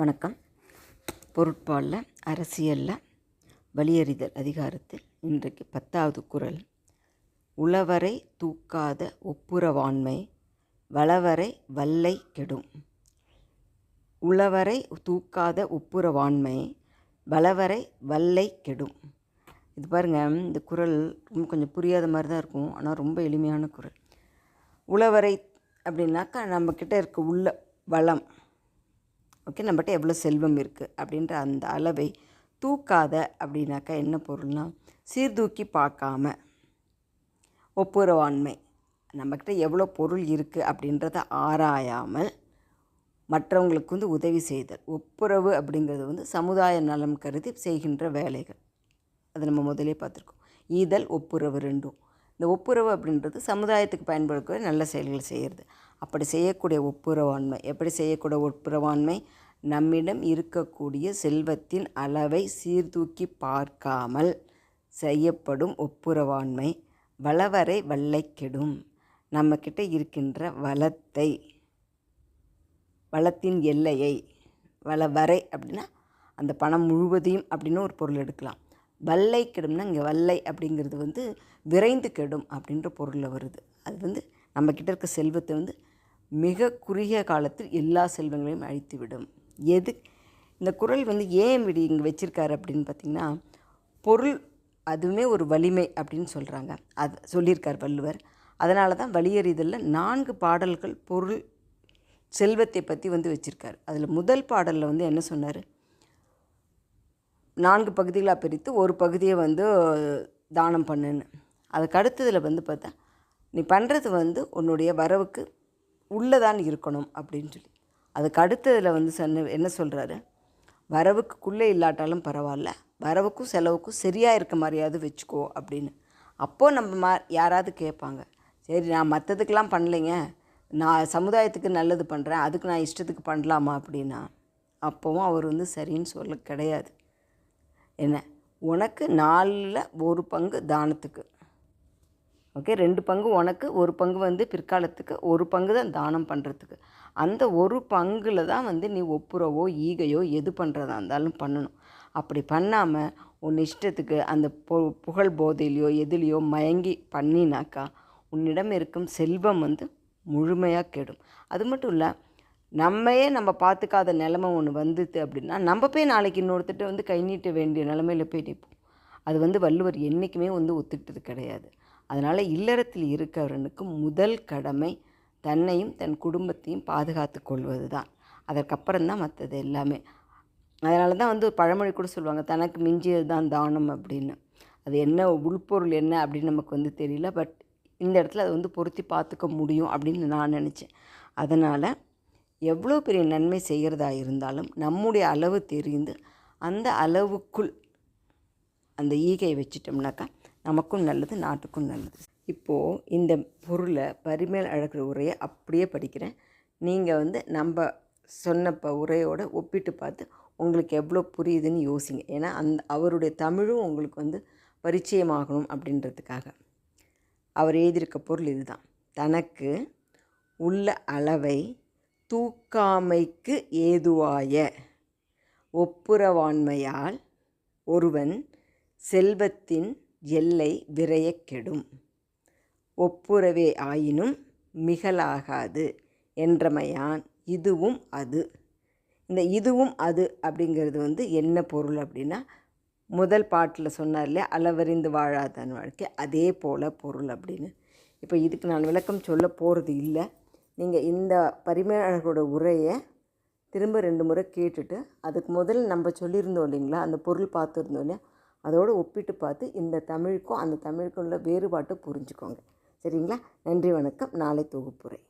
வணக்கம். பொருட்பாலில் அரசியலில் வலியறிதல் அதிகாரத்தில் இன்றைக்கு பத்தாவது குறள் உளவரை தூக்காத ஒப்புரவாண்மை வளவரை வல்லை கெடும். உளவரை தூக்காத ஒப்புரவாண்மை வளவரை வல்லை கெடும். இது பாருங்கள் இந்த குறள் ரொம்ப கொஞ்சம் புரியாத மாதிரி தான் இருக்கும் ஆனால் ரொம்ப எளிமையான குறள் உளவரை அப்படின்னாக்கா நம்மக்கிட்ட இருக்க உள்ள வளம் ஓகே நம்மகிட்ட எவ்வளோ செல்வம் இருக்குது அப்படின்ற அந்த அளவை தூக்காத அப்படின்னாக்கா என்ன பொருள்னா சீர்தூக்கி பார்க்காம ஒப்புரவாண்மை நம்மக்கிட்ட எவ்வளோ பொருள் இருக்குது அப்படின்றத ஆராயாமல் மற்றவங்களுக்கு வந்து உதவி செய்தல். ஒப்புரவு அப்படிங்கிறது வந்து சமுதாய நலம் கருதி செய்கின்ற வேலைகள். அது நம்ம முதலே பார்த்துருக்கோம். ஈதல் ஒப்புரவு ரெண்டும். இந்த ஒப்புரவு அப்படின்றது சமுதாயத்துக்கு பயன்படக்கூடிய நல்ல செயல்கள் செய்கிறது. அப்படி செய்யக்கூடிய ஒப்புரவாண்மை. எப்படி செய்யக்கூடிய ஒப்புரவாண்மை? நம்மிடம் இருக்கக்கூடிய செல்வத்தின் அளவை சீர்தூக்கி பார்க்காமல் செய்யப்படும் ஒப்புரவாண்மை. வளவரை வல்லை கெடும். நம்மக்கிட்ட இருக்கின்ற வளத்தை வளத்தின் எல்லையை வளவரை அப்படின்னா அந்த பணம் முழுவதையும் அப்படின்னு ஒரு பொருள் எடுக்கலாம். வல்லை கெடும்னா இங்கே வல்லை அப்படிங்கிறது வந்து விரைந்து கெடும் அப்படின்ற பொருளில் வருது. அது வந்து நம்மக்கிட்ட இருக்க செல்வத்தை வந்து மிக குறுகிய காலத்தில் எல்லா செல்வங்களையும் அழித்துவிடும். எது? இந்த குறள் வந்து ஏன் இப்படி இங்கே வச்சுருக்காரு அப்படின்னு பார்த்திங்கன்னா பொருள் அதுவுமே ஒரு வலிமை அப்படின்னு சொல்கிறாங்க அது சொல்லியிருக்கார் வள்ளுவர். அதனால தான் வலியறிதலில் நான்கு பாடல்கள் பொருள் செல்வத்தை பற்றி வந்து வச்சுருக்கார். அதில் முதல் பாடலில் வந்து என்ன சொன்னார்? நான்கு பகுதிகளாக பிரித்து ஒரு பகுதியை வந்து தானம் பண்ணுன்னு. அதுக்கு அடுத்ததில் வந்து பார்த்தா நீ பண்ணுறது வந்து உன்னுடைய வரவுக்கு உள்ளே தான் இருக்கணும் அப்படின்னு சொல்லி. அதுக்கு அடுத்ததில் வந்து சொன்ன என்ன சொல்கிறாரு வரவுக்குள்ளே இல்லாட்டாலும் பரவாயில்ல. வரவுக்கும் செலவுக்கும் சரியாக இருக்க மாதிரியாவது வச்சுக்கோ அப்படின்னு. அப்போது நம்ம மா யாராவது கேட்பாங்க. சரி நான் மற்றதுக்கெலாம் பண்ணலைங்க. நான் சமுதாயத்துக்கு நல்லது பண்ணுறேன் அதுக்கு நான் இஷ்டத்துக்கு பண்ணலாமா அப்படின்னா அப்போவும் அவர் வந்து சரின்னு சொல்ல கிடையாது. என்ன? உனக்கு நாலில் ஒரு பங்கு தானத்துக்கு. ஓகே? ரெண்டு பங்கு உனக்கு ஒரு பங்கு வந்து பிற்காலத்துக்கு ஒரு பங்கு தான் தானம் பண்ணுறதுக்கு அந்த ஒரு பங்கில் தான் வந்து நீ ஒப்புரவோ ஈகையோ எது பண்ணுறதா இருந்தாலும் பண்ணணும். அப்படி பண்ணாமல் உன் இஷ்டத்துக்கு அந்த பு புகழ் போதையிலையோ எதுலேயோ மயங்கி பண்ணினாக்கா உன்னிடம் இருக்கும் செல்வம் வந்து முழுமையாக கெடும். அது மட்டும் இல்லை நம்மையே நம்ம பார்த்துக்காத நிலமை ஒன்று வந்துது அப்படின்னா நம்ம போய் நாளைக்கு இன்னொருத்திட்ட வந்து கை நீட்ட வேண்டிய நிலமையில போய் நிற்போம் அது வந்து வள்ளுவர் என்றைக்குமே வந்து ஒத்துக்கிட்டது கிடையாது. அதனால் இல்லறத்தில் இருக்கிறவனுக்கு முதல் கடமை தன்னையும் தன் குடும்பத்தையும் பாதுகாத்து கொள்வது தான் அதற்கப்புறம் தான் மற்றது எல்லாமே. அதனால தான் வந்து பழமொழி கூட சொல்லுவாங்க தனக்கு மிஞ்சியது தான் தானம் அப்படின்னு. அது என்ன உள்பொருள் என்ன அப்படின்னு நமக்கு வந்து தெரியல. பட் இந்த இடத்துல அதை வந்து பொருத்தி பார்த்துக்க முடியும் அப்படின்னு நான் நினச்சேன். அதனால் எவ்வளோ பெரிய நன்மை செய்கிறதா இருந்தாலும் நம்முடைய அளவு தெரிந்து அந்த அளவுக்குள் அந்த ஈகையை வச்சிட்டோம்னாக்கா நமக்கும் நல்லது நாட்டுக்கும் நல்லது. இப்போது இந்த பொருளை பரிமேல் அழகிற உரையை அப்படியே படிக்கிறேன். நீங்கள் வந்து நம்ம சொன்ன ப உரையோடு ஒப்பிட்டு பார்த்து உங்களுக்கு எவ்வளோ புரியுதுன்னு யோசிங்க. ஏன்னா அந்த அவருடைய தமிழும் உங்களுக்கு வந்து பரிச்சயமாகணும் அப்படின்றதுக்காக. அவர் எழுதியிருக்க பொருள் இதுதான். தனக்கு உள்ள அளவை தூக்காமைக்கு ஏதுவாய ஒப்புரவாண்மையால் ஒருவன் செல்வத்தின் எல்லை விரையக்கெடும் ஒப்புரவே ஆயினும் மிகலாகாது என்றமையான். இதுவும் அது. இந்த இதுவும் அது அப்படிங்கிறது வந்து என்ன பொருள் அப்படின்னா முதல் பாட்டில் சொன்னார் இல்லையா அளவறிந்து வாழாதான் வாழ்க்கை. அதே போல் பொருள் அப்படின்னு. இப்போ இதுக்கு நான் விளக்கம் சொல்ல போகிறது இல்லை. நீங்கள் இந்த பரிமையாளர்களோட உரையை திரும்ப ரெண்டு முறை கேட்டுட்டு அதுக்கு முதல்ல நம்ம சொல்லியிருந்தோம் இல்லைங்களா அந்த பொருள் பார்த்துருந்தோம் இல்லையா அதோடு ஒப்பிட்டு பார்த்து இந்த தமிழுக்கும் அந்த தமிழுக்கும் உள்ள வேறுபாட்டை புரிஞ்சுக்கோங்க. சரிங்களா? நன்றி வணக்கம். நாளை தொகுப்புரை.